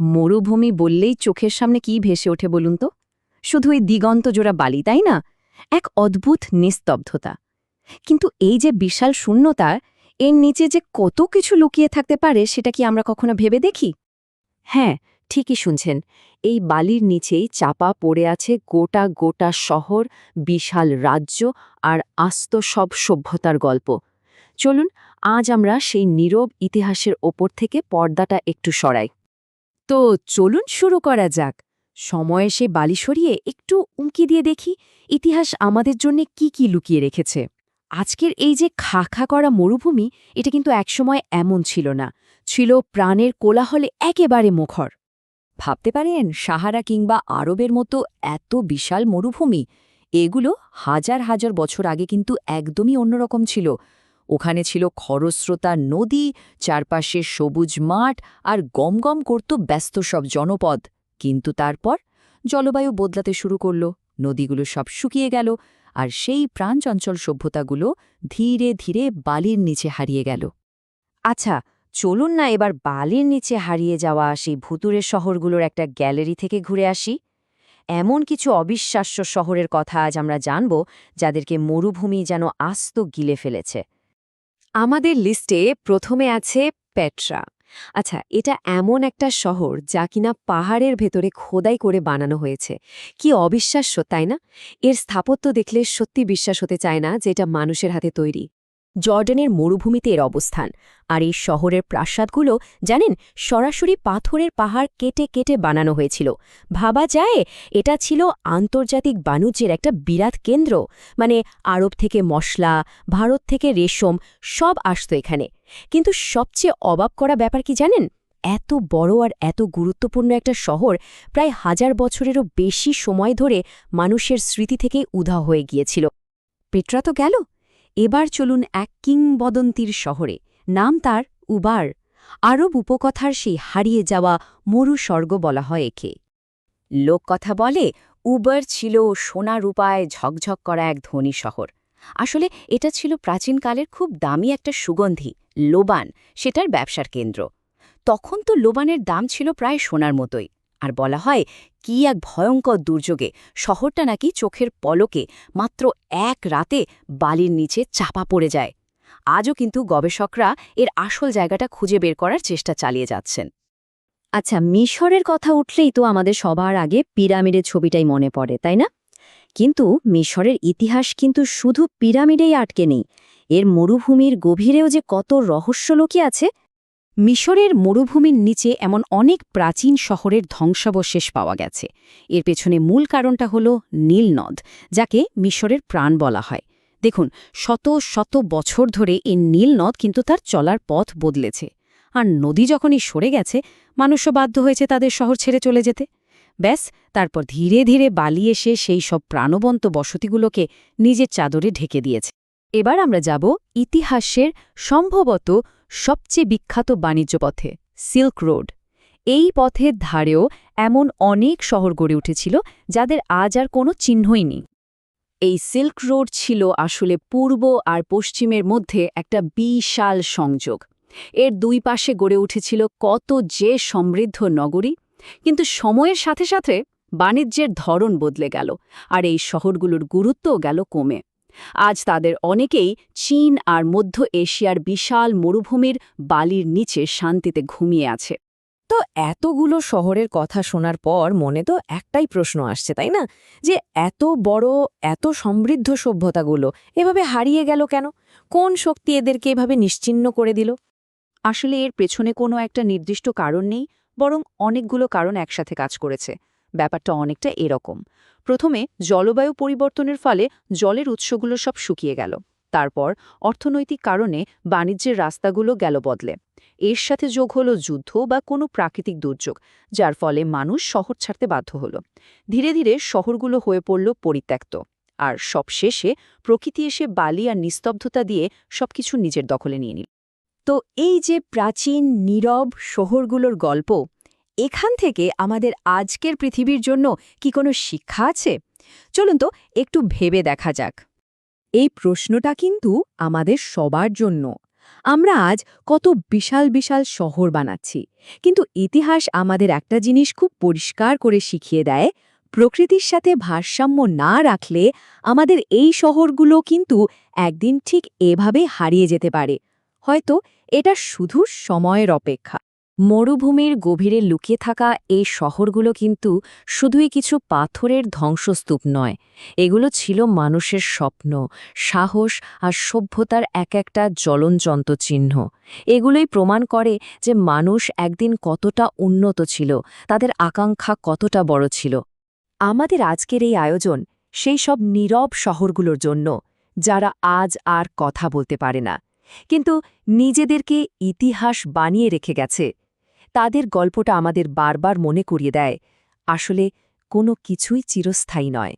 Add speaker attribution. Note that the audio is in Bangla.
Speaker 1: মরুভূমি বললেই চোখের সামনে কি ভেসে ওঠে বলুন তো? শুধু এই দিগন্ত জোড়া বালি, তাই না? এক অদ্ভুত নিস্তব্ধতা। কিন্তু এই যে বিশাল শূন্যতা, এর নিচে যে কত কিছু লুকিয়ে থাকতে পারে, সেটা কি আমরা কখনো ভেবে দেখি? হ্যাঁ ঠিকই শুনছেন। এই বালির নিচেই চাপা পড়ে আছে গোটা গোটা শহর, বিশাল রাজ্য আর আস্ত সব সভ্যতার গল্প। চলুন, আজ আমরা সেই নীরব ইতিহাসের ওপর থেকে পর্দাটা একটু সরাই। তো চলুন শুরু করা যাক। সময়ে সে বালি সরিয়ে একটু উমকি দিয়ে দেখি ইতিহাস আমাদের জন্য কি কি লুকিয়ে রেখেছে। আজকের এই যে খা খা করা মরুভূমি, এটা কিন্তু একসময় এমন ছিল না। ছিল প্রাণের কোলাহলে একেবারে মুখর। ভাবতে পারেন, সাহারা কিংবা আরবের মতো এত বিশাল মরুভূমি, এগুলো হাজার হাজার বছর আগে কিন্তু একদমই অন্যরকম ছিল। ওখানে ছিল খরস্রোতা নদী, চারপাশে সবুজ মাঠ আর গমগম করত ব্যস্ত সব জনপদ। কিন্তু তারপর জলবায়ু বদলাতে শুরু করল, নদীগুলো সব শুকিয়ে গেল আর সেই প্রাণচঞ্চল সভ্যতাগুলো ধীরে ধীরে বালির নিচে হারিয়ে গেল। আচ্ছা চলুন না এবার বালির নিচে হারিয়ে যাওয়া সেই ভুতুরের শহরগুলোর একটা গ্যালারি থেকে ঘুরে আসি। এমন কিছু অবিশ্বাস্য শহরের কথা আজ আমরা জানব, যাদেরকে মরুভূমি যেন আস্ত গিলে ফেলেছে। আমাদের লিস্টে প্রথমে আছে পেট্রা। আচ্ছা এটা এমন একটা শহর যা কিনা পাহাড়ের ভেতরে খোদাই করে বানানো হয়েছে। কি অবিশ্বাস্য, তাই না? এর স্থাপত্য দেখলে সত্যি বিশ্বাস হতে চায় না যে এটা মানুষের হাতে তৈরি। জর্ডানের মরুভূমিতে এর অবস্থান। আর এই শহরের প্রাসাদগুলো, জানেন, সরাসরি পাথরের পাহাড় কেটে কেটে বানানো হয়েছিল। ভাবা যায়, এটা ছিল আন্তর্জাতিক বাণিজ্যের একটা বিরাট কেন্দ্র। মানে আরব থেকে মশলা, ভারত থেকে রেশম, সব আসত এখানে। কিন্তু সবচেয়ে অবাক করা ব্যাপার কি জানেন? এত বড় আর এত গুরুত্বপূর্ণ একটা শহর প্রায় হাজার বছরেরও বেশি সময় ধরে মানুষের স্মৃতি থেকে উধা হয়ে গিয়েছিল। পেট্রা তো গেল। এবার চলুন এক কিংবদন্তির শহরে। নাম তার উবার। আরব উপকথার সেই হারিয়ে যাওয়া মরু স্বর্গ বলা হয় একে। লোককথা বলে, উবার ছিল সোনা রূপায় ঝকঝক করা এক ধনী শহর। আসলে এটা ছিল প্রাচীনকালের খুব দামি একটা সুগন্ধি, লোবান, সেটার ব্যবসার কেন্দ্র। তখন তো লোবানের দাম ছিল প্রায় সোনার মতোই। আর বলা হয়, কি এক ভয়ঙ্কর দুর্যোগে শহরটা নাকি চোখের পলকে মাত্র এক রাতে বালির নিচে চাপা পড়ে যায়। আজও কিন্তু গবেষকরা এর আসল জায়গাটা খুঁজে বের করার চেষ্টা চালিয়ে যাচ্ছেন। আচ্ছা মিশরের কথা উঠলেই তো আমাদের সবার আগে পিরামিডের ছবিটাই মনে পড়ে, তাই না? কিন্তু মিশরের ইতিহাস কিন্তু শুধু পিরামিডেই আটকে নেই। এর মরুভূমির গভীরেও যে কত রহস্য লুকিয়ে আছে মিশরের মরুভূমির নিচে এমন অনেক প্রাচীন শহরের ধ্বংসাবশেষ পাওয়া গেছে। এর পেছনে মূল কারণটা হল নীলনদ যাকে মিশরের প্রাণ বলা হয়। দেখুন, শত শত বছর ধরে এই নীলনদ কিন্তু তার চলার পথ বদলেছে। আর নদী যখনই সরে গেছে, মানুষও বাধ্য হয়েছে তাদের শহর ছেড়ে চলে যেতে। ব্যাস, তারপর ধীরে ধীরে বালি এসে সেই সব প্রাণবন্ত বসতিগুলোকে নিজের চাদরে ঢেকে দিয়েছে। এবার আমরা যাব ইতিহাসের সম্ভবত সবচেয়ে বিখ্যাত বাণিজ্য পথে, সিল্ক রোড। এই পথের ধারেও এমন অনেক শহর গড়ে উঠেছিল যাদের আজ আর কোনো চিহ্নই নেই। এই সিল্ক রোড ছিল আসলে পূর্ব আর পশ্চিমের মধ্যে একটা বিশাল সংযোগ। এর দুই পাশে গড়ে উঠেছিল কত যে সমৃদ্ধ নগরী, কিন্তু সময়ের সাথে সাথে বাণিজ্যের ধরন বদলে গেল আর এই শহরগুলোর গুরুত্বও গেল কমে। আজ তাদের অনেকেই চীন আর মধ্য এশিয়ার বিশাল মরুভূমির বালির নিচে শান্তিতে ঘুমিয়ে আছে। তো এতগুলো শহরের কথা শোনার পর মনে তো একটাই প্রশ্ন আসছে, তাই না? যে এত বড়, এত সমৃদ্ধ সভ্যতাগুলো এভাবে হারিয়ে গেল কেন? কোন শক্তি এদেরকে এভাবে নিশ্চিন্ন করে দিল? আসলে এর পেছনে কোনো একটা নির্দিষ্ট কারণ নেই, বরং অনেকগুলো কারণ একসাথে কাজ করেছে। ব্যাপারটা অনেকটা এরকম। প্রথমে জলবায়ু পরিবর্তনের ফলে জলের উৎসগুলো সব শুকিয়ে গেল। তারপর অর্থনৈতিক কারণে বাণিজ্যের রাস্তাগুলো গেল বদলে। এর সাথে যোগ হলো যুদ্ধ বা কোনো প্রাকৃতিক দুর্যোগ, যার ফলে মানুষ শহর ছাড়তে বাধ্য হল। ধীরে ধীরে শহরগুলো হয়ে পড়ল পরিত্যক্ত। আর সবশেষে প্রকৃতি এসে বালি আর নিস্তব্ধতা দিয়ে সবকিছু নিজের দখলে নিয়ে নিল। তো এই যে প্রাচীন, নীরব শহরগুলোর গল্প এখান থেকে আমাদের আজকের পৃথিবীর জন্য কি কোনো শিক্ষা আছে? চলুন তো একটু ভেবে দেখা যাক। এই প্রশ্নটা কিন্তু আমাদের সবার জন্য।
Speaker 2: আমরা আজ কত বিশাল বিশাল শহর বানাচ্ছি, কিন্তু ইতিহাস আমাদের একটা জিনিস খুব পরিষ্কার করে শিখিয়ে দেয়, প্রকৃতির সাথে ভারসাম্য না রাখলে আমাদের এই শহরগুলো কিন্তু একদিন ঠিক এভাবে হারিয়ে যেতে পারে। হয়তো এটা শুধু সময়ের অপেক্ষা।
Speaker 1: মরুভূমির গভীরে লুকিয়ে থাকা এই শহরগুলো কিন্তু শুধুই কিছু পাথরের ধ্বংসস্তূপ নয়। এগুলো ছিল মানুষের স্বপ্ন, সাহস আর সভ্যতার এক একটা জ্বলনযন্ত চিহ্ন। এগুলোই প্রমাণ করে যে মানুষ একদিন কতটা উন্নত ছিল, তাদের আকাঙ্ক্ষা কতটা বড় ছিল।
Speaker 2: আমাদের আজকের এই আয়োজন সেই সব নীরব শহরগুলোর জন্য, যারা আজ আর কথা বলতে পারে না। কিন্তু নিজেদেরকে ইতিহাস বানিয়ে রেখে গেছে তাদের গল্পটা আমাদের বারবার মনে করিয়ে দেয়। আসলে কোনো কিছুই চিরস্থায়ী নয়।